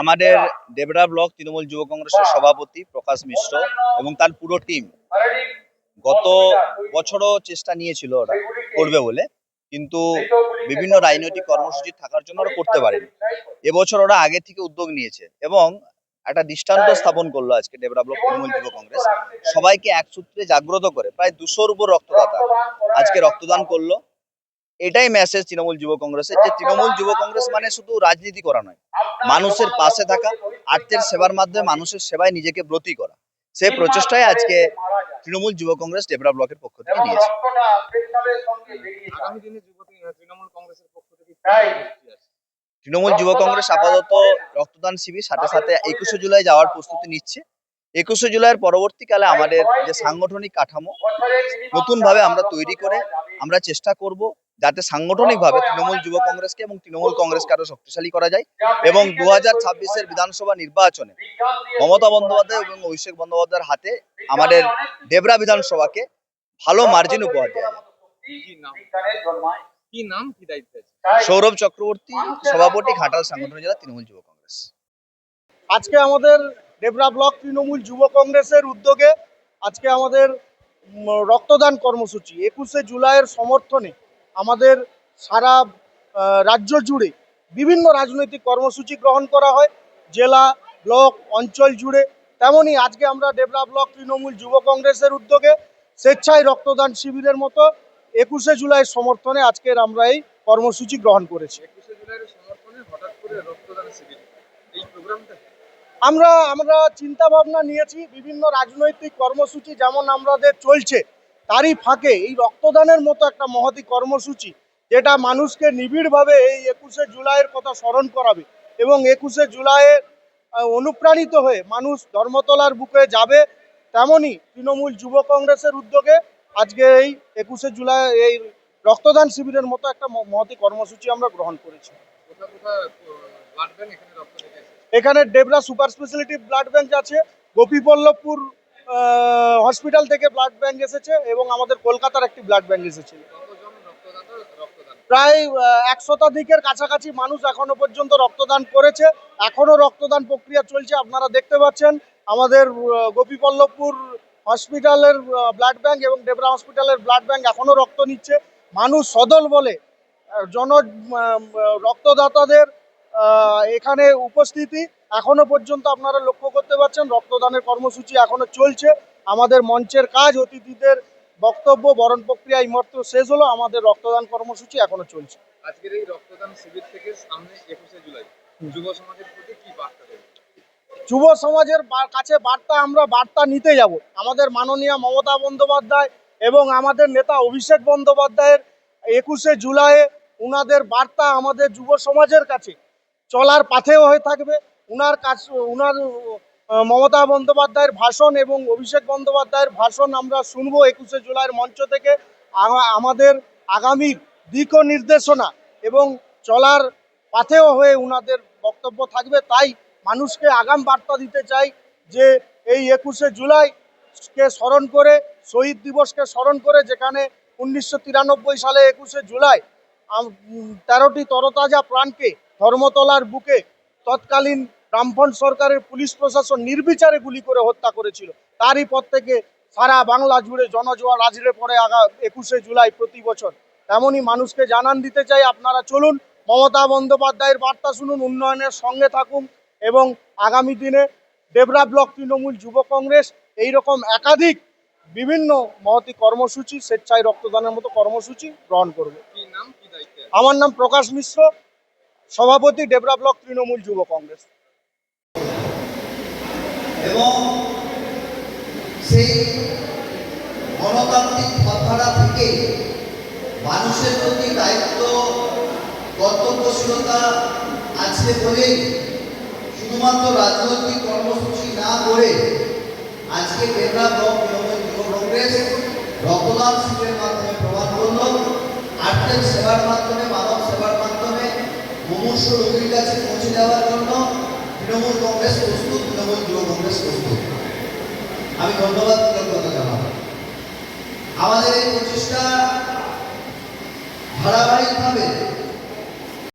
আমাদের দেবরা ব্লক তৃণমূল যুব কংগ্রেসের সভাপতি প্রকাশ মিশ্র এবং তার পুরো টিম। গত বছরও চেষ্টা নিয়েছিল ওরা করবে বলে, কিন্তু বিভিন্ন রাজনৈতিক কর্মসূচি থাকার জন্য ওরা করতে পারেনি। এবছর ওরা আগে থেকে উদ্যোগ নিয়েছে এবং একটা দৃষ্টান্ত স্থাপন করল আজকে ডেবরা ব্লক তৃণমূল যুব কংগ্রেস। সবাইকে এক সূত্রে জাগ্রত করে প্রায় দুশোর উপর রক্তদাতা আজকে রক্তদান করল। এটাই মেসেজ তৃণমূল যুব কংগ্রেসের যে তৃণমূল যুব কংগ্রেস মানে শুধু রাজনীতি করা নয় মানুষের পাশে থাকা আর্থের সেবার মাধ্যমে মানুষের সেবায় নিজেকে ব্রতী করা। সে প্রচেষ্টায় আজকে তৃণমূল যুব কংগ্রেস ডেবরা ব্লকের পক্ষ থেকে নিয়েছে আগামী দিনে যুব তৃণমূল কংগ্রেসের পক্ষ থেকে কি কর্মসূচি আছে? তৃণমূল যুব কংগ্রেস আপাতত রক্তদান শিবির সাথে সাথে একুশে জুলাই যাওয়ার প্রস্তুতি নিচ্ছে। একুশে জুলাইয়ের পরবর্তীকালে আমাদের যে সাংগঠনিক কাঠামো নতুন ভাবে আমরা তৈরি করে আমরা চেষ্টা করব যাতে সাংগঠনিকভাবে তৃণমূল যুব কংগ্রেসকে এবং তৃণমূল কংগ্রেসকে আরও শক্তিশালী করা যায় এবং দু হাজার ছাব্বিশের বিধানসভা নির্বাচনে মমতা বন্দ্যোপাধ্যায় এবং অভিষেক বন্দ্যোপাধ্যায়ের হাতে আমাদের দেবরা বিধানসভাকে ভালো মার্জিন উপহার দেওয়া যাবে কি নাম? কি দায়িত্ব সৌরভ চক্রবর্তী সভাপতি ঘাটাল সাংগঠনিক জেলা তৃণমূল যুব কংগ্রেস। আজকে আমাদের ডেবরা ব্লক তৃণমূল যুব কংগ্রেসের উদ্যোগে আজকে আমাদের রক্তদান কর্মসূচি একুশে জুলাইয়ের সমর্থনে আমাদের সারা রাজ্য জুড়ে বিভিন্ন রাজনৈতিক কর্মসূচি গ্রহণ করা হয়। জেলা ব্লক অঞ্চল জুড়ে। তেমনই আজকে আমরা ডেবরা ব্লক তৃণমূল যুব কংগ্রেসের উদ্যোগে স্বেচ্ছায় রক্তদান শিবিরের মতো একুশে জুলাই সমর্থনে আজকের আমরা এই কর্মসূচি গ্রহণ করেছি। আমরা আমরা চিন্তা ভাবনা নিয়েছি বিভিন্ন রাজনৈতিক কর্মসূচি যেমন আমাদের চলছে তারই ফাঁকে এই রক্তদানের মতো একটা মহতি কর্মসূচি যেটা মানুষকে নিবিড়ভাবে এই একুশে জুলাইয়ের কথা স্মরণ করাবে এবং একুশে জুলাইয়ে অনুপ্রাণিত হয়ে মানুষ ধর্মতলার বুকে যাবে তেমনই তৃণমূল যুব কংগ্রেসের উদ্যোগে আজকে এই একুশে জুলাই এই রক্তদান শিবিরের মতো একটা মহতি কর্মসূচি আমরা গ্রহণ করেছি। এখানে Debra super speciality blood bank আছে গোপীপল্লভপুর হসপিটাল থেকে ব্লাড ব্যাংক এসেছে এবং আমাদের কলকাতার একটি ব্লাড ব্যাংক এসেছে। প্রায় এক শতাধিকের কাছাকাছি মানুষ এখনও পর্যন্ত রক্তদান করেছে। এখনও রক্তদান প্রক্রিয়া চলছে, আপনারা দেখতে পাচ্ছেন। আমাদের গোপীপল্লভপুর হসপিটালের ব্লাড ব্যাংক এবং ডেবরা হসপিটালের ব্লাড ব্যাংক এখনও রক্ত নিচ্ছে। মানুষ সদল বলে জন রক্তদাতাদের এখানে উপস্থিতি। এখনও পর্যন্ত আপনারা লক্ষ্য করতে পারছেন রক্তদানের কর্মসূচি এখনও চলছে। আমাদের মঞ্চের কাজ অতিথিদের বক্তব্য বরণ প্রক্রিয়া এইমাত্র শেষ হলো। আমাদের রক্তদান কর্মসূচি এখনও চলছে। আজকের এই রক্তদান শিবির থেকে সামনে একুশে জুলাই যুব সমাজের প্রতি কি বার্তা যুব সমাজের কাছে বার্তা আমরা বার্তা নিতে যাব। আমাদের মাননীয় মমতা বন্দ্যোপাধ্যায় এবং আমাদের নেতা অভিষেক বন্দ্যোপাধ্যায়ের একুশে জুলাইয়ে উনাদের বার্তা আমাদের যুব সমাজের কাছে চলার পাথেও হয়ে থাকবে। উনার কাছ উনার মমতা বন্দ্যোপাধ্যায়ের ভাষণ এবং অভিষেক বন্দ্যোপাধ্যায়ের ভাষণ আমরা শুনব একুশে জুলাইয়ের মঞ্চ থেকে। আমাদের আগামী দিক নির্দেশনা এবং চলার পাথেও হয়ে উনাদের বক্তব্য থাকবে। তাই মানুষকে আগাম বার্তা দিতে চাই যে এই একুশে জুলাইকে স্মরণ করে, শহীদ দিবসকে স্মরণ করে, যেখানে উনিশশো তিরানব্বই সালে একুশে জুলাই তেরোটি তরতাজা প্রাণকে ধর্মতলার বুকে তৎকালীন বামফ্রন্ট সরকারের পুলিশ প্রশাসন নির্বিচারে গুলি করে হত্যা করেছিল। তারই পর থেকে সারা বাংলা জুড়ে জনজোয়ার আজরে পড়ে আগা একুশে জুলাই প্রতি বছর। তেমনই মানুষকে জানান দিতে চাই আপনারা চলুন মমতা বন্দ্যোপাধ্যায়ের বার্তা শুনুন উন্নয়নের সঙ্গে থাকুন এবং আগামী দিনে ডেবরা ব্লক তৃণমূল যুব কংগ্রেস এই রকম একাধিক বিভিন্ন মহতি কর্মসূচি স্বেচ্ছায় রক্তদানের মতো কর্মসূচি গ্রহণ করবে? আমার নাম প্রকাশ মিশ্র সভাপতি ডেবরা ব্লক তৃণমূল যুব কংগ্রেস। এবং সেই গণতান্ত্রিক পথধারা থেকে মানুষের প্রতি দায়িত্ব, কর্তব্যশীলতা আছে বলেই শুধুমাত্র রাজনৈতিক কর্মসূচি না করে আজকে বেবরা ব্লক তৃণমূল যুব কংগ্রেস রক্তদান শিবিরের মাধ্যমে প্রমাণ করল। আর্থিক সেবার মাধ্যমে, মানব সেবার মাধ্যমে মুমূর্ষ রোগীর কাছে পৌঁছে দেওয়ার জন্য তৃণমূল কংগ্রেস প্রস্তুত তৃণমূল যুব কংগ্রেস প্রস্তুত আমি ধন্যবাদ কৃতজ্ঞতা জানাব। আমাদের এই প্রচেষ্টা ধারাবাহিকভাবে